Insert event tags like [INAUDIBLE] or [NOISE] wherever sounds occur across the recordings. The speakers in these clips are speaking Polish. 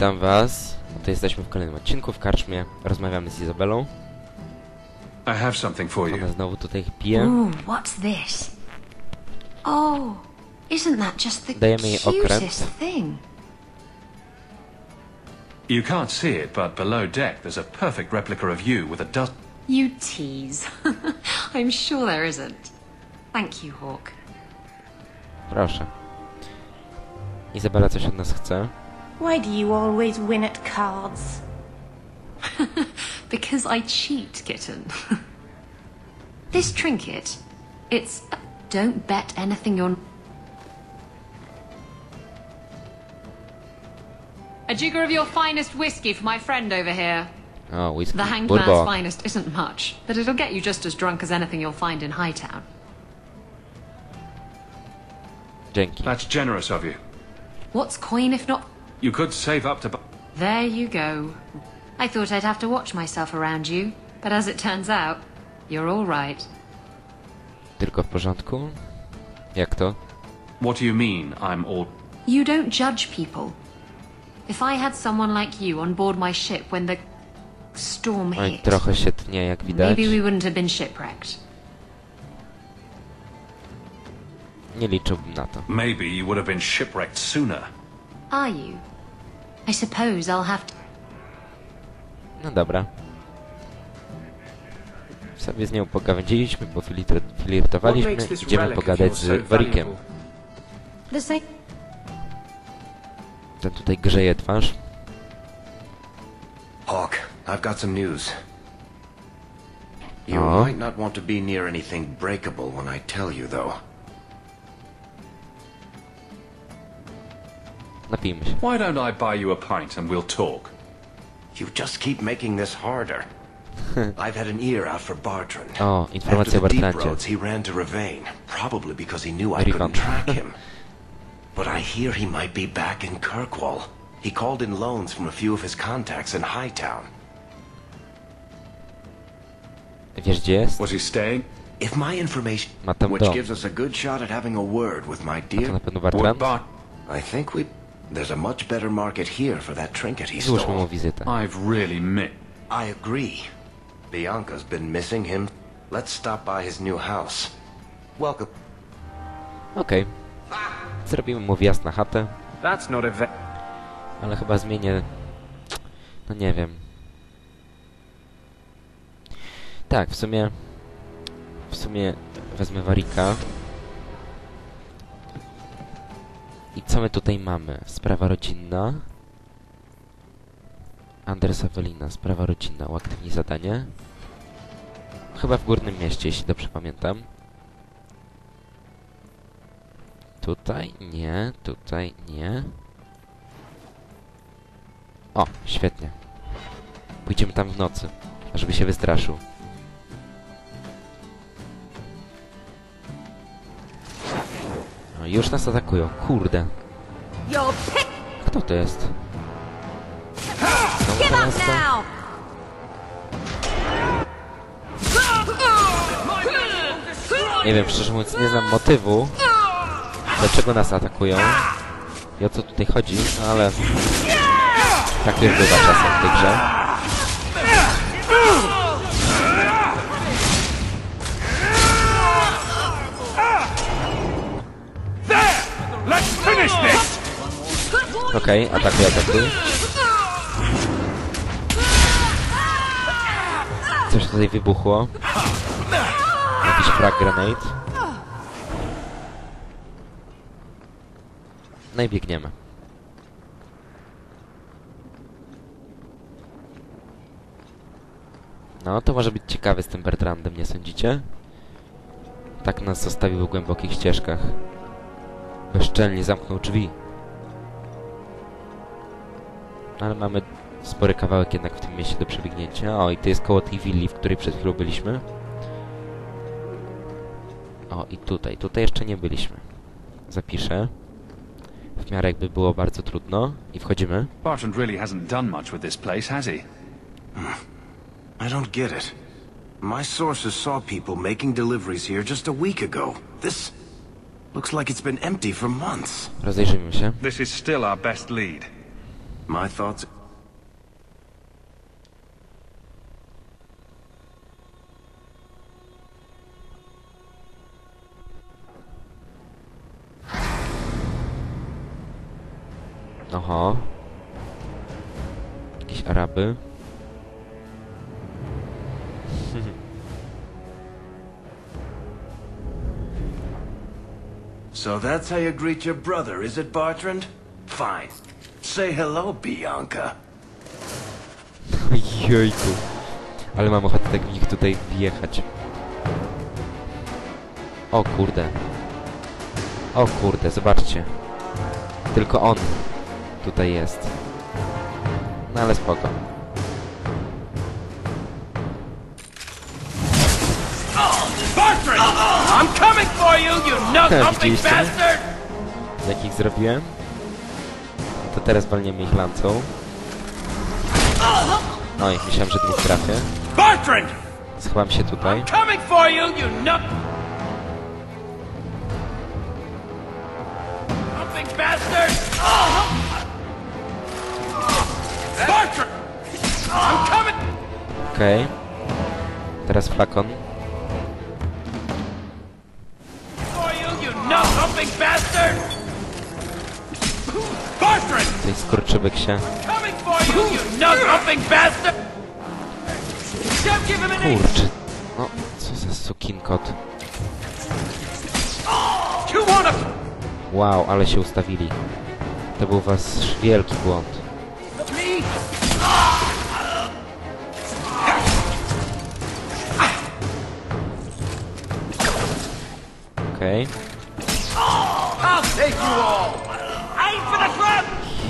Witam was. Oto jesteśmy w kolejnym odcinku w karczmie. Rozmawiamy z Izabelą. I have something for you. Ona znowu tutaj pije. Ooh, what's this? Oh, isn't that just the Dajemy jej okręt. cutest thing? You can't see it, but below deck there's a perfect replica of you with a dust. You tease. [LAUGHS] I'm sure there isn't. Thank you, Hawk. Proszę. Izabela coś od nas chce. Why do you always win at cards? [LAUGHS] Because I cheat, kitten. [LAUGHS] this trinket, it's. Don't bet anything you're. A jigger of your finest whiskey for my friend over here. O, whisky. The hanged Bourbon. man's finest isn't much, but it'll get you just as drunk as anything you'll find in Hightown. Dzięki. That's generous of you. What's coin if not You could save up to. There you go. I thought I'd have to watch myself around you, but as it turns out, you're all right. Tylko w porządku? Jak to? What do you mean? I'm all. You don't judge people. If I had someone like you on board my ship when the storm Oj, hit, trochę się tnie, jak widać. maybe we wouldn't have been shipwrecked. Nie liczyłbym na to. Maybe you would have been shipwrecked sooner. Are you? I suppose I'll have to. No dobra. Sobie z nią pogawędziliśmy, bo filitr- flirtowaliśmy. Idziemy pogadać z Warikiem. The same. Ten tutaj grzeje twarz. Hawk, I've got some news. You might not want to be near anything breakable when I tell you, though. Napijmy się. Why don't I buy you a pint and we'll talk? You just keep making this harder. [LAUGHS] I've had an ear out for Bartrand. O, After informacja o the deep Bartrandzie. roads, he ran to Ravane, probably because he knew I Rivan. couldn't track him. [LAUGHS] but I hear he might be back in Kirkwall. He called in loans from a few of his contacts in Hightown. Wiesz gdzie jest? Was he staying? If my information, which dom. gives us a good shot at having a word with my dear na Would Bart? I think we. There's a much better market here for that trinket he Złóżmy mu stole. wizytę. I've really mi- I agree. Bianca's been missing him. Let's stop by his new house. Welcome. Okej. Zrobimy mu wjazd na chatę, That's not a ve- ale chyba zmienię... No nie wiem. Tak, w sumie... W sumie wezmę Warika. I co my tutaj mamy? Sprawa rodzinna. Anders Awelina, sprawa rodzinna, uaktywnij zadanie. Chyba w górnym mieście, jeśli dobrze pamiętam. Tutaj nie, tutaj nie. O, świetnie. Pójdziemy tam w nocy, żeby się wystraszył. Już nas atakują, kurde. Kto to jest? Znowu to! Nie wiem, szczerze mówiąc, nie znam motywu, dlaczego nas atakują i o co tutaj chodzi, no ale tak już bywa czasem w tej grze. Okej, atakuj, atakuj. Coś tutaj wybuchło. Jakiś frag grenade. No i biegniemy. No, to może być ciekawe z tym Bertrandem, nie sądzicie? Tak nas zostawił w głębokich ścieżkach. Bezczelnie zamknął drzwi. Ale mamy spory kawałek jednak w tym mieście do przebiegnięcia. O, i to jest koło tej willi, w której przed chwilą byliśmy. O, i tutaj. Tutaj jeszcze nie byliśmy. Zapiszę. W miarę jakby było bardzo trudno. I wchodzimy. Bartrand really hasn't done much with this place, has he? I don't get it. My sources saw people making deliveries here just a week ago. This looks like it's been empty for months. Rozejrzyjmy się. This is still our best lead. My thoughts... Oho. Jakieś Araby. So that's how you greet your brother, is it, Bartrand? Fine. Say hello, Bianca. Jejku. Ale mam ochotę tak w nich tutaj wjechać. O kurde. O kurde, zobaczcie. Tylko on tutaj jest. No ale spoko. I'm coming for you, you nut-humping bastard! Jakich zrobiłem? To teraz walniemy ich lancą. Oj, myślałem, że dwóch trafię. Schowam się tutaj. Okej. Teraz flakon. for you, you nut-humping bastard! Him an ace! Kurczy. No, co za sukinkot. Wow, ale się ustawili. To był wasz wielki błąd. Okej. I'll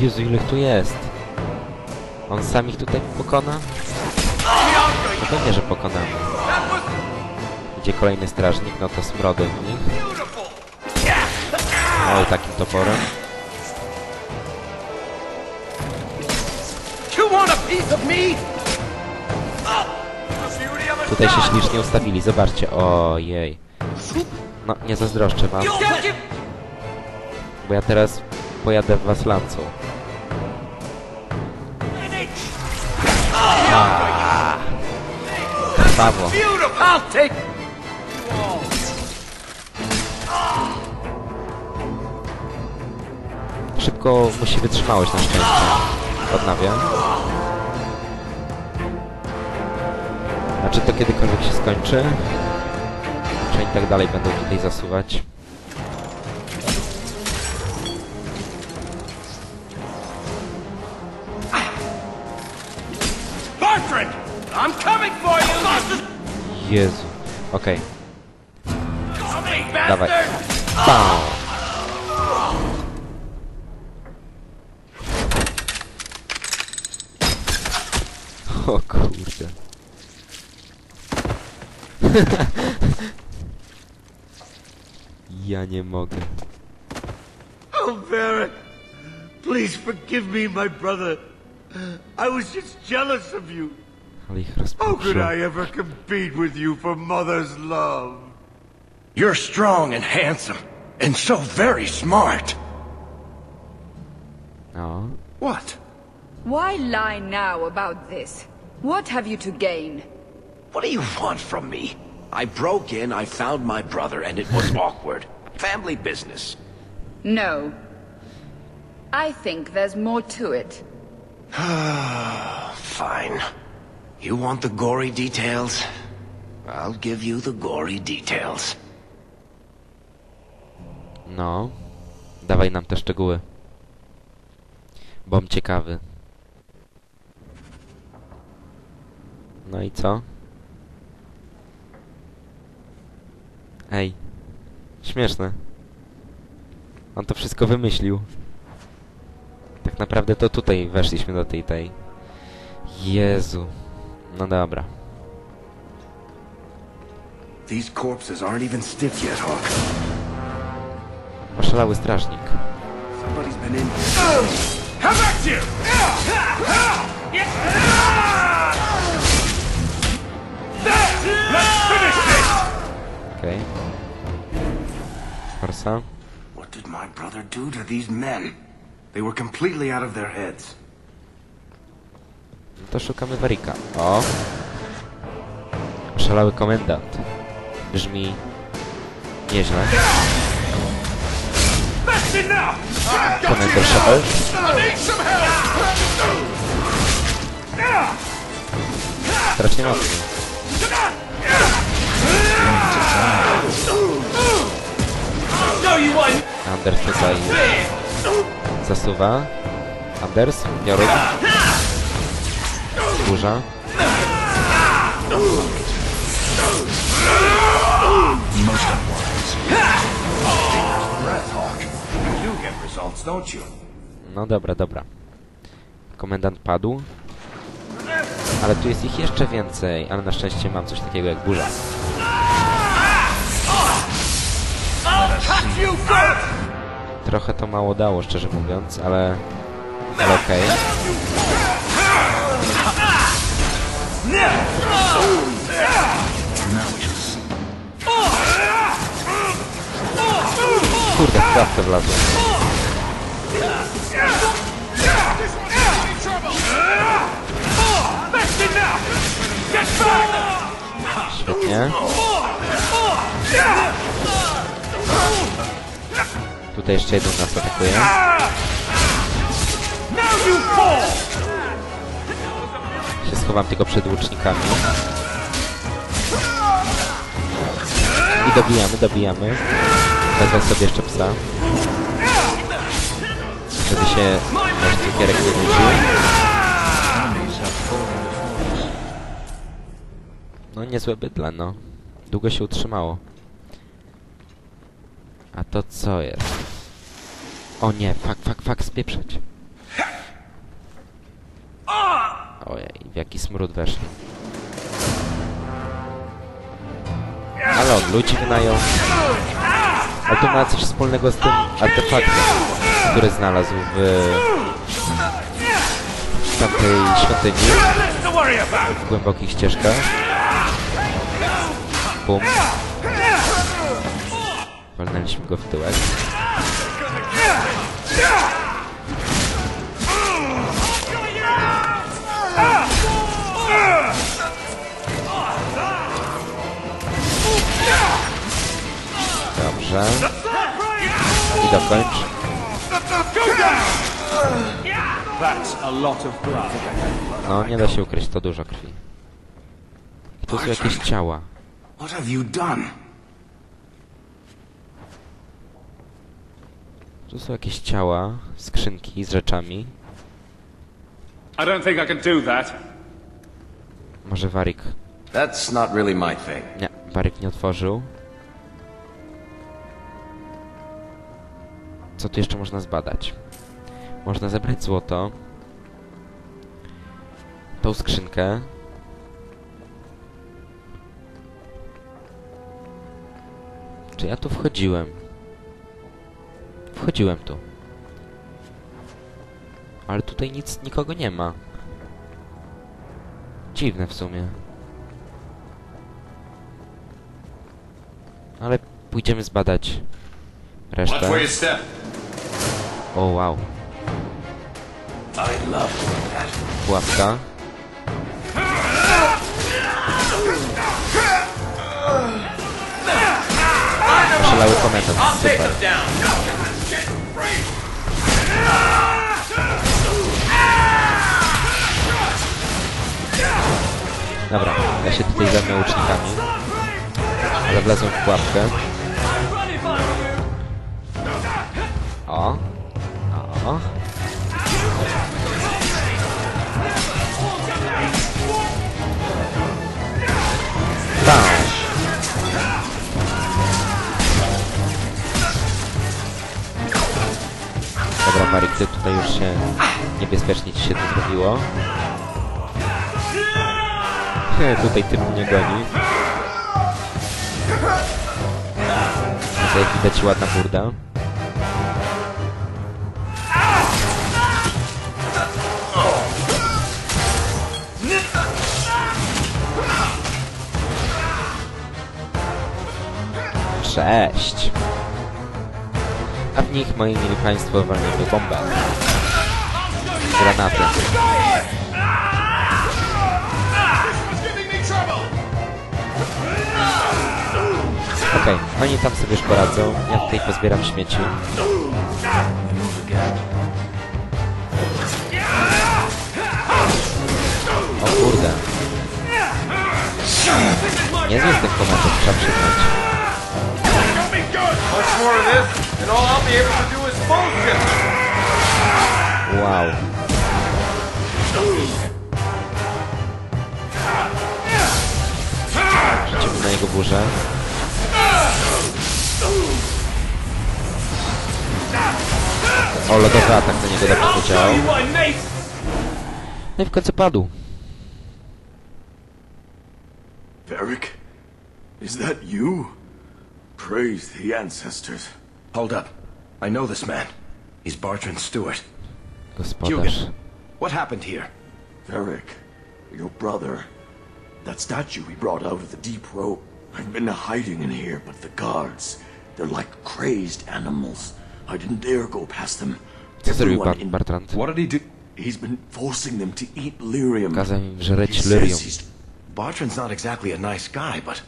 Jezu, ile ich tu jest? On sam ich tutaj pokona? No pewnie, że pokonamy. Idzie kolejny strażnik, no to smrody w nich. Oj, takim toporem. Tutaj się ślicznie ustawili, zobaczcie. Ojej. No, nie zazdroszczę wam, bo ja teraz pojadę w was lancą. Szybko musi wytrzymałość na szczęście. Odnawiam. Znaczy to kiedykolwiek się skończy? Czy oni tak dalej będą tutaj zasuwać? I'm coming for you! Jezu. Okej. Humping Dawaj. bastard! Bam! O kurde. ja nie mogę. Oh, Varric! Please forgive me, my brother. I was just jealous of you. Ale ich How could rozpuszczę. I ever compete with you for mother's love? You're strong and handsome, and so very smart. No. What? Why lie now about this? What have you to gain? What do you want from me? I broke in, I found my brother, and it was [LAUGHS] awkward. Family business. No. I think there's more to it. [SIGHS] Fine. You want the gory details? I'll give you the gory details. No. Dawaj nam te szczegóły. Bom ciekawy. No i co? Ej. Śmieszne. On to wszystko wymyślił. Tak naprawdę to tutaj weszliśmy do tej tej. Jezu. No dobra. These corpses aren't even stiff yet, Hawk. Oszalały strażnik. Somebody's been in. How about you? Let's finish this! Forsa. What did my brother do to these men? They were completely out of their heads. To szukamy Warika. O! Szalały komendant. Brzmi... nieźle. Komendant Shepard. Strasznie. No, won't. Anders tutaj zasuwa. Anders, Joruk. Burza. No dobra, dobra. Komendant padł. Ale tu jest ich jeszcze więcej, ale na szczęście mam coś takiego jak burza. Trochę to mało dało, szczerze mówiąc, ale... Ale okej. Kurde, w krawkę wlazłem. Świetnie. Tutaj jeszcze jeden nas atakuje. Się schowam tylko przed łucznikami. I dobijamy, dobijamy. Wezmę sobie jeszcze psa. Żeby się nasz cukierek nie nudził. No niezłe bydle, no. Długo się utrzymało. A to co jest? O nie, fak, fak, fak, spieprzeć. Ojej, w jaki smród weszli. Ale on ludzi wynajął. Ale to ma coś wspólnego z tym artefaktem, który znalazł w... w tamtej świątyni. W głębokich ścieżkach. Bum. Walnęliśmy go w tyłek. I dokończ. That's a lot of blood. No, nie da się ukryć, to dużo krwi. I tu są jakieś ciała. What have you done? Tu są jakieś ciała, skrzynki z rzeczami. I don't think I can do that. Może Warik... That's not really my thing. Nie, Warik nie otworzył. Co tu jeszcze można zbadać? Można zebrać złoto. Tą skrzynkę. Czy ja tu wchodziłem? Wchodziłem tu. Ale tutaj nic, nikogo nie ma. Dziwne w sumie. Ale pójdziemy zbadać resztę. O wow, pułapka. Szalały komentarz, super. Dobra, ja się tutaj zajmę łucznikami. Ale wlazłem w pułapkę. O. O. Bam. Dobra, Marik, ty tutaj już się niebezpiecznie ci się to zrobiło. Nie, tutaj typ mnie goni. Tutaj widać ładna burda. Sześć. A w nich, moi mili państwo, walniemy bombę. Granaty. Okej, okay, oni tam sobie już poradzą. Ja tutaj pozbieram śmieci. O kurde. Niezły z tych komentarzy, trzeba przyznać. Much more of this, and all I'll be able to do is bullshit. Wow. Na niego burzę. O, lodowy atak do niego dobrze zadziałał. No i w końcu padł. Varric? Is that you? Praise the ancestors. Hold up. I know this man. He's Bartrand Stewart. Gospodarz. Hugan, what happened here? Varric, your brother. That statue we brought out of the deep road. I've been hiding in here, but the guards, they're like crazed animals. I didn't dare go past them. Co zrobił Everyone in- Bartrand? What did he do? He's been forcing them to eat lyrium. Kazał im He żreć says lyrium. he's Bartrand's not exactly a nice guy, but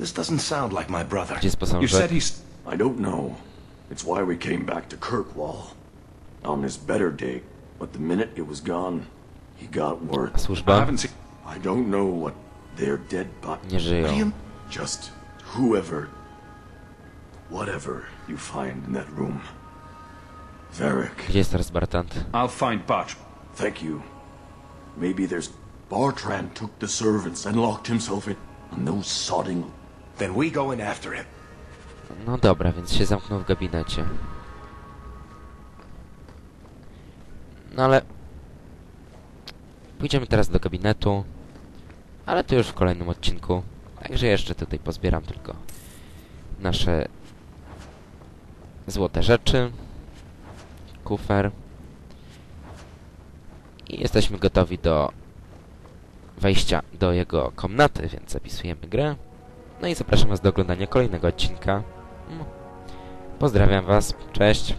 this doesn't sound like my brother. You said he's... I don't know. It's why we came back to Kirkwall. On his better day, but the minute it was gone, he got word. I haven't seen... I don't know what their dead but Nie just whoever, whatever you find in that room. Varric, jest teraz I'll find Bartram. thank you. Maybe there's Bartrand took the servants and locked himself in, and those sodding Then we go in after him. No dobra, więc się zamknął w gabinecie. No ale... Pójdziemy teraz do gabinetu. Ale to już w kolejnym odcinku. Także jeszcze tutaj pozbieram tylko nasze złote rzeczy. Kufer. I jesteśmy gotowi do wejścia do jego komnaty, więc zapisujemy grę. No i zapraszam Was do oglądania kolejnego odcinka. Pozdrawiam Was, cześć.